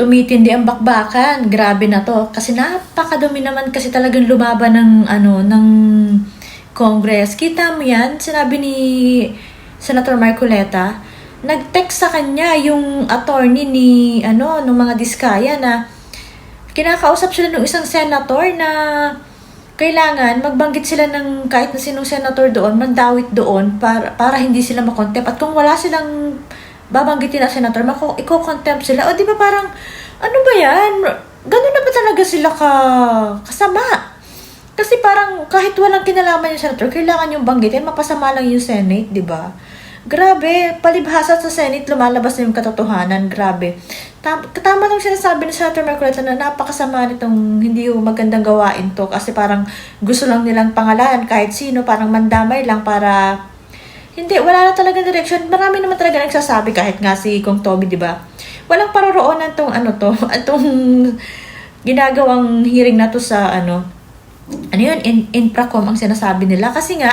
tumitindi ang bakbakan. Grabe na to. Kasi napakadumi naman kasi talagang lumaban ng ano ng Congress. Kita mo yan? Sinabi ni Senator Marcoleta, nag-text sa kanya yung attorney ni ano ng mga diskaya na kinakausap sila ng isang senator na kailangan magbanggit sila ng kahit na sinong senator doon, mandawit doon para, para hindi sila makontempt. At kung wala silang babanggitin na senator, mako, iko-contempt sila. O di ba parang, ano ba yan? Ganun na ba talaga sila ka, kasama? Kasi parang kahit walang kinalaman yung senator, kailangan yung banggitin, mapasama lang yung Senate, di ba? Grabe, palibhasa sa Senate, lumalabas na yung katotohanan. Grabe. Tam- tama lang sinasabi ni Senator Marcoleta na napakasama nitong hindi yung magandang gawain to kasi parang gusto lang nilang pangalan kahit sino, parang mandamay lang para hindi, wala na talaga direction. Marami naman talaga nagsasabi kahit nga si Kong Toby, di ba? Walang paroroonan tong ano to, itong ginagawang hearing na to sa ano, ano yun, in, infracom ang sinasabi nila. Kasi nga,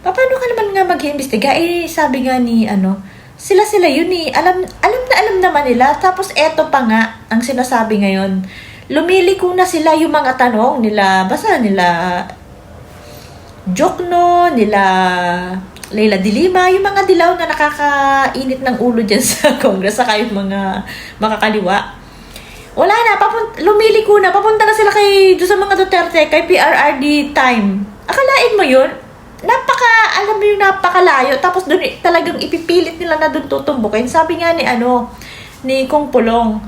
paano ka naman nga mag-iimbestiga? Eh, sabi nga ni, ano, sila-sila yun eh. Alam, alam na alam naman nila. Tapos eto pa nga, ang sinasabi ngayon, lumiliko na sila yung mga tanong nila, basta nila, Jokno, nila, Leila Dilima, yung mga dilaw na nakakainit ng ulo dyan sa Congress, saka yung mga makakaliwa. Wala na, papunt lumiliko na, papunta na sila kay, doon sa mga Duterte, kay PRRD time. Akalain mo yun? Napaka, alam mo yung napakalayo, tapos doon talagang ipipilit nila na doon tutumbukin. Sabi nga ni ano, ni Kong Pulong,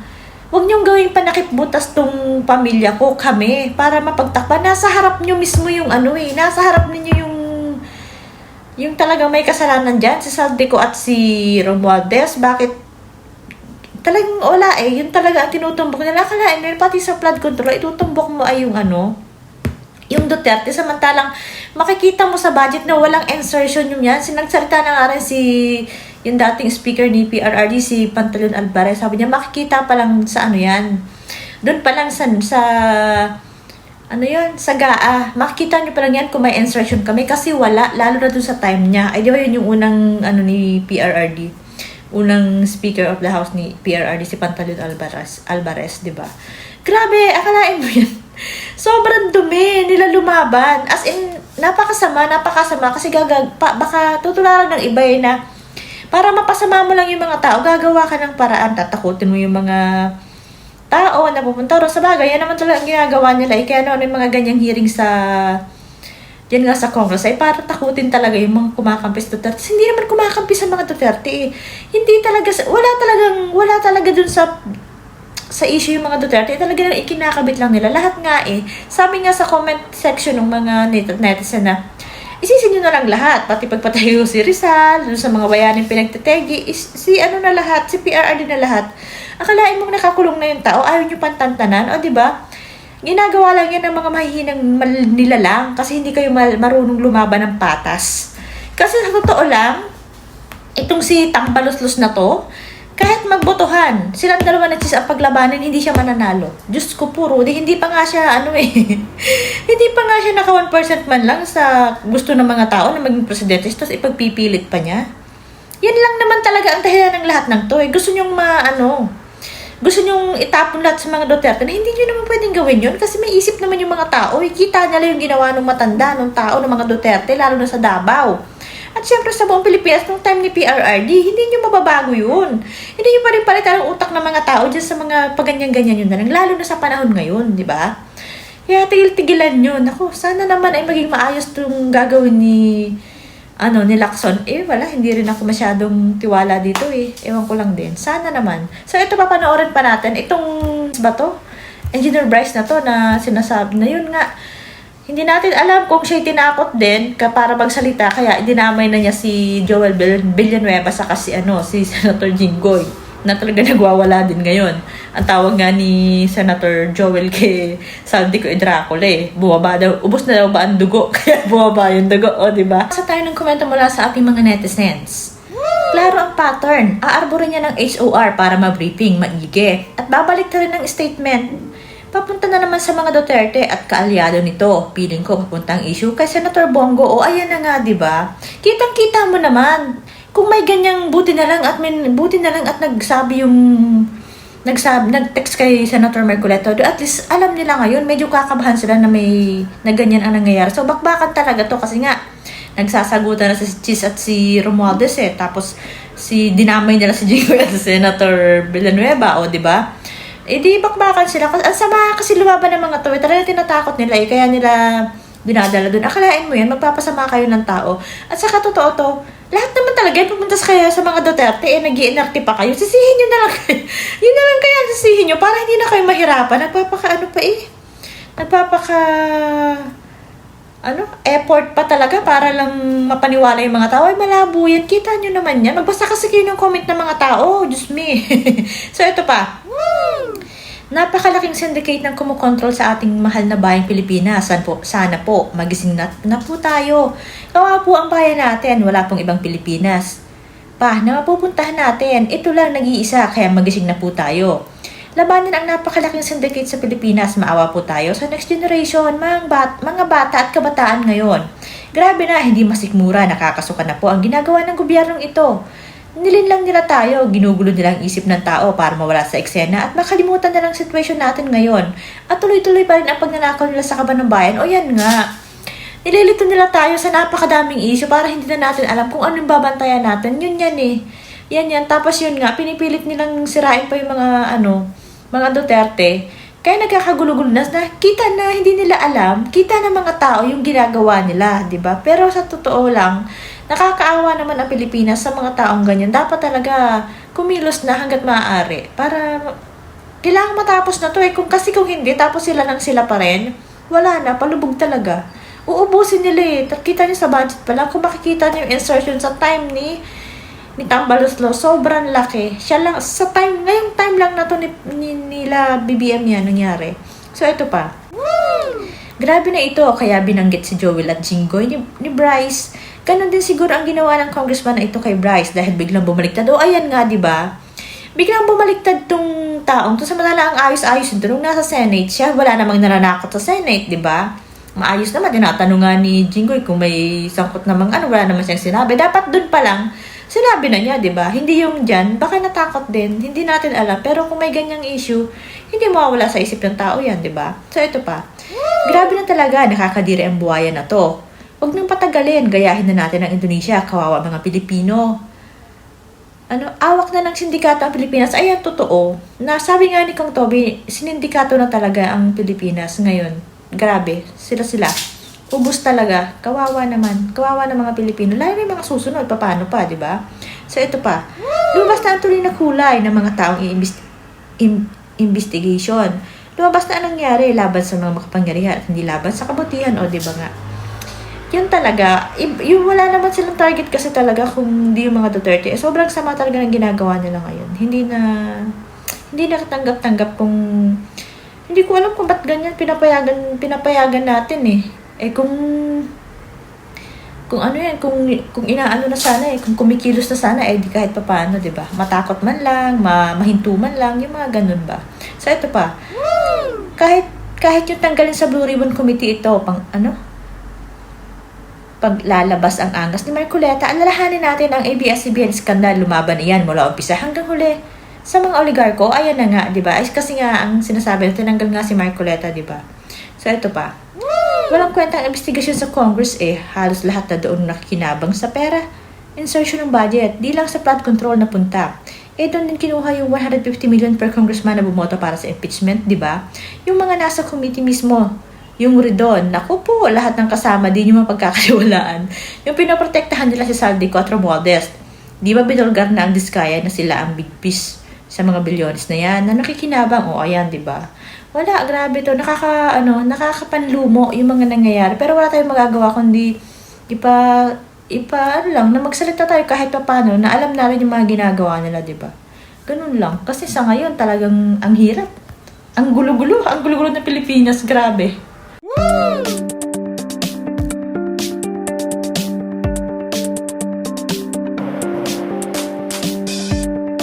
huwag niyong gawing panakip butas tong pamilya ko, kami, para mapagtakpan. Nasa harap niyo mismo yung ano eh, nasa harap ninyo yung yung talagang may kasalanan dyan, si Saldico at si Romualdez, bakit talagang wala eh, yun talaga ang tinutumbok nila. Akalain mo, pati sa flood control, itutumbok mo ay yung ano, yung Duterte, samantalang makikita mo sa budget na walang insertion yung yan. Sinagsalita na nga rin si yung dating speaker ni PRRD, si Pantalon Alvarez. Sabi niya, makikita pa lang sa ano yan. Doon pa lang sa, sa ano yun, sa GAA. Makikita niyo pa lang yan kung may insertion kami kasi wala, lalo na doon sa time niya. Ay, di ba yun yung unang ano ni PRRD? Unang Speaker of the House ni PRRD, si Pantalon Alvarez, Alvarez di ba? Grabe, akalain mo yan. Sobrang dumi nila lumaban. As in, napakasama, napakasama kasi gagag, pa, baka tutularan ng iba eh na para mapasama mo lang yung mga tao, gagawa ka ng paraan, tatakutin mo yung mga tao na pupunta ro sa bagay. Yan naman talaga ang ginagawa nila. Eh, kaya ano, ano yung mga ganyang hearing sa yan nga sa Congress ay para takutin talaga yung mga kumakampi sa Duterte. Hindi naman kumakampi sa mga Duterte eh. Hindi talaga, wala talagang, wala talaga dun sa sa issue yung mga Duterte, talaga lang ikinakabit lang nila. Lahat nga eh. Sabi nga sa comment section ng mga net- netizen na, isisin nyo na lang lahat. Pati pagpatayo si Rizal, dun sa mga bayanin pinagtitegi, is, si ano na lahat, si PRRD na lahat. Akalain mong nakakulong na yung tao, ayaw nyo pantantanan, o di ba? Ginagawa lang yan ng mga mahihinang nila lang kasi hindi kayo marunong lumaban ng patas. Kasi sa totoo lang, itong si Tambaloslos na to, kahit magbotohan, silang dalawa na ang paglabanan, hindi siya mananalo. Diyos ko puro, di, hindi pa nga siya, ano eh, hindi pa nga siya naka 1% man lang sa gusto ng mga tao na maging presidente, tapos ipagpipilit pa niya. Yan lang naman talaga ang dahilan ng lahat ng to eh. Gusto niyong ma, ano, gusto niyong itapon lahat sa mga Duterte na hindi niyo naman pwedeng gawin yun kasi may isip naman yung mga tao. Eh, kita nila yung ginawa ng matanda, ng tao, ng mga Duterte, lalo na sa Davao. At syempre sa buong Pilipinas, nung time ni PRRD, hindi nyo mababago yun. Hindi nyo pa rin palitan ang utak ng mga tao dyan sa mga paganyan-ganyan yun na lang, lalo na sa panahon ngayon, di ba? Kaya tigil-tigilan nyo. Naku, sana naman ay maging maayos itong gagawin ni ano, ni Lacson. Eh, wala, hindi rin ako masyadong tiwala dito eh. Ewan ko lang din. Sana naman. So, ito papanoorin pa natin. Itong, ba to? Engineer Bryce na to na sinasabi na yun nga, hindi natin alam kung siya'y tinakot din ka para magsalita kaya dinamay na niya si Joel Vill- Villanueva sa kasi ano si Senator Jinggoy na talaga nagwawala din ngayon. Ang tawag nga ni Senator Joel kay Saldico e Dracula eh. Bumaba daw, ubos na daw ba ang dugo? Kaya bumaba yung dugo, o di ba? Sa tayo ng komento mula sa ating mga netizens. Klaro ang pattern. Aarborin niya ng HOR para ma-briefing, maigi. At babalik na rin ng statement papunta na naman sa mga Duterte at kaalyado nito. Piling ko papunta ang issue kay Senator Bongo. O ayan na nga, di ba? Kitang-kita mo naman. Kung may ganyang buti na lang at may, buti na lang at nagsabi yung nagsab nag-text kay Senator Mercoleto, at least alam nila ngayon, medyo kakabahan sila na may na ganyan ang nangyayari. So bakbakan talaga to kasi nga nagsasagutan na si Chis at si Romualdez eh. Tapos si dinamay nila si Jigo at si Senator Villanueva, o di ba? Eh di bakbakan sila. Kasi, ang sama kasi lumaban ng mga to. Eh, talaga tinatakot nila eh. Kaya nila dinadala dun. Akalain mo yan, magpapasama kayo ng tao. At saka totoo to, lahat naman talaga yan, pupunta sa kaya sa mga Duterte, eh, nag pa kayo. Sisihin nyo na lang kayo. Yun na lang kaya sisihin nyo, para hindi na kayo mahirapan. Nagpapaka ano pa eh. Nagpapaka ano, effort pa talaga para lang mapaniwala yung mga tao. Ay, malabo yan. Kita nyo naman yan. Magbasa kasi kayo ng comment ng mga tao. Diyos me. so, ito pa. Napakalaking syndicate ng kumukontrol sa ating mahal na bayang Pilipinas. San po, sana po, magising na, na po tayo. Kawa po ang bayan natin, wala pong ibang Pilipinas. Pa, na mapupuntahan natin, ito lang nag-iisa, kaya magising na po tayo. Labanin ang napakalaking syndicate sa Pilipinas, maawa po tayo sa next generation, mga, bat, mga bata at kabataan ngayon. Grabe na, hindi masikmura, nakakasuka na po ang ginagawa ng gobyernong ito. Nilinlang nila tayo, ginugulo nila ang isip ng tao para mawala sa eksena at makalimutan na lang sitwasyon natin ngayon. At tuloy-tuloy pa rin ang pagnanakaw nila sa kaban ng bayan. O yan nga, nililito nila tayo sa napakadaming issue para hindi na natin alam kung anong babantayan natin. Yun yan eh. Yan yan. Tapos yun nga, pinipilit nilang sirain pa yung mga ano, mga Duterte. Kaya nagkakagulo-gulo na, na kita na hindi nila alam, kita ng mga tao yung ginagawa nila, 'di ba? Pero sa totoo lang, nakakaawa naman ang Pilipinas sa mga taong ganyan. Dapat talaga kumilos na hanggat maaari para kailangan matapos na to eh. Kung, kasi kung hindi, tapos sila lang sila pa rin, wala na, palubog talaga. Uubusin nila eh. Kita niyo sa budget pa lang, kung makikita niyo yung insertion sa time ni ni Tambaloslo, sobrang laki. Siya lang, sa time, ngayong time lang na to ni, ni, nila BBM yan nangyari. So, ito pa. Grabe na ito, kaya binanggit si Joel at Jinggoy ni, ni Bryce. Ganon din siguro ang ginawa ng congressman na ito kay Bryce dahil biglang bumaliktad. O ayan nga, di ba? Biglang bumaliktad tong taong to sa malala ang ayos-ayos ito nung nasa Senate siya. Wala namang nananakot sa Senate, di ba? Maayos naman, tinatanong nga ni Jinggoy kung may sangkot namang ano, wala naman siyang sinabi. Dapat dun pa lang, sinabi na niya, di ba? Hindi yung dyan, baka natakot din, hindi natin alam. Pero kung may ganyang issue, hindi mawawala sa isip ng tao yan, di ba? So, ito pa. Grabe na talaga, nakakadiri ang buhaya na to. Huwag nang patagalin, gayahin na natin ang Indonesia, kawawa mga Pilipino. Ano, awak na ng sindikato ang Pilipinas. Ayan, totoo. Na sabi nga ni Kang Toby, sinindikato na talaga ang Pilipinas ngayon. Grabe, sila-sila. Ubus talaga. Kawawa naman. Kawawa ng mga Pilipino. Lalo na mga susunod. Paano pa, di ba? So, ito pa. Lumabas na ang tuloy na kulay ng mga taong i-imbis- im- investigation. Lumabas na anong nangyari laban sa mga makapangyarihan at hindi laban sa kabutihan. O, di ba nga? Yun talaga. Yung wala naman silang target kasi talaga kung hindi yung mga Duterte. Eh, sobrang sama talaga ng ginagawa nila ngayon. Hindi na... Hindi na katanggap-tanggap kung... Hindi ko alam kung ba't ganyan pinapayagan, pinapayagan natin eh. Eh kung kung ano yan, kung, kung inaano na sana eh, kung kumikilos na sana eh, di kahit papaano, di ba? Matakot man lang, ma, mahinto man lang, yung mga ganun ba? So, ito pa. Kahit, kahit yung tanggalin sa Blue Ribbon Committee ito, pang ano? Paglalabas ang angas ni Marcoleta, alalahanin natin ang ABS-CBN skandal, lumaban iyan mula umpisa hanggang huli. Sa mga oligarko, ayan na nga, di ba? Kasi nga, ang sinasabi, tinanggal nga si Marcoleta, di ba? So, ito pa. Walang kwenta ang investigasyon sa Congress eh. Halos lahat na doon nakikinabang sa pera. Insertion ng budget, di lang sa flood control na punta. Eh doon din kinuha yung 150 million per congressman na bumoto para sa impeachment, di ba? Yung mga nasa committee mismo, yung Ridon, naku po, lahat ng kasama din yung mapagkakaliwalaan. Yung pinoprotektahan nila si Saldico at Romualdez. Di ba binulgar na ang diskaya na sila ang big piece sa mga bilyones na yan na nakikinabang? O ayan, di ba? Wala, grabe to. Nakaka, ano, nakakapanlumo yung mga nangyayari. Pero wala tayong magagawa kundi ipa, ipa, ano lang, na magsalita tayo kahit pa paano, na alam natin yung mga ginagawa nila, di ba? Ganun lang. Kasi sa ngayon, talagang ang hirap. Ang gulo-gulo. Ang gulo-gulo ng Pilipinas. Grabe. Woo!